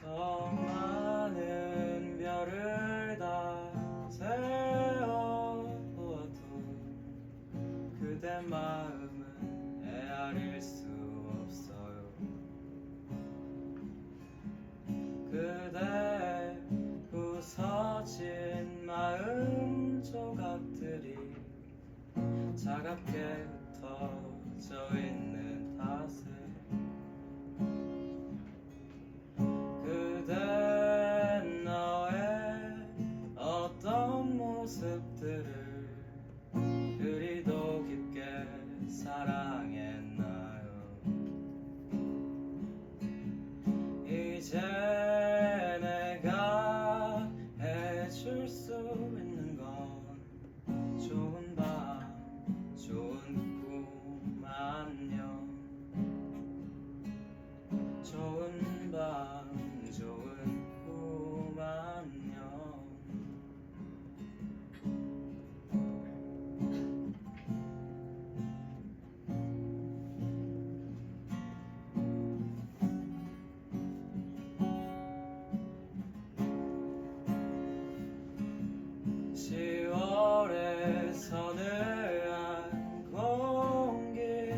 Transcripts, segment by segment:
저 많은 별을 다 세어보아도 그대 마음은 헤아릴 수 없어요. 그대 부서진 마음 조각들이 차갑게 흩어져 있는 탓에 이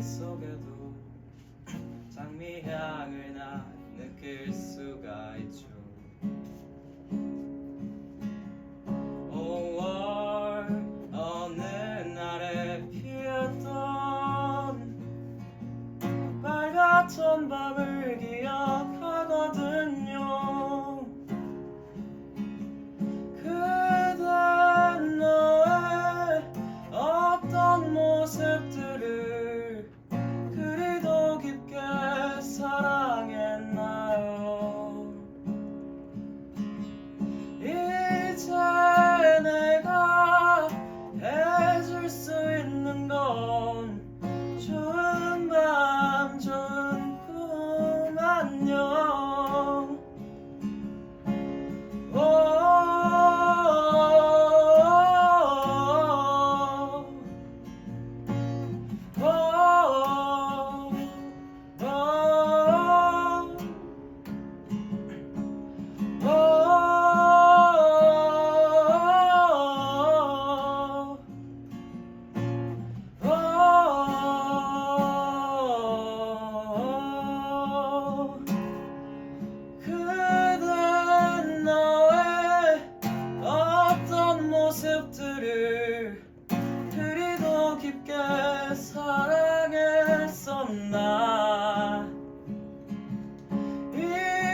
속에도 장미향을 나 느낄 수가 있죠. 5월 어느 날에 피었던 빨갛던 밤을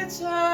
이제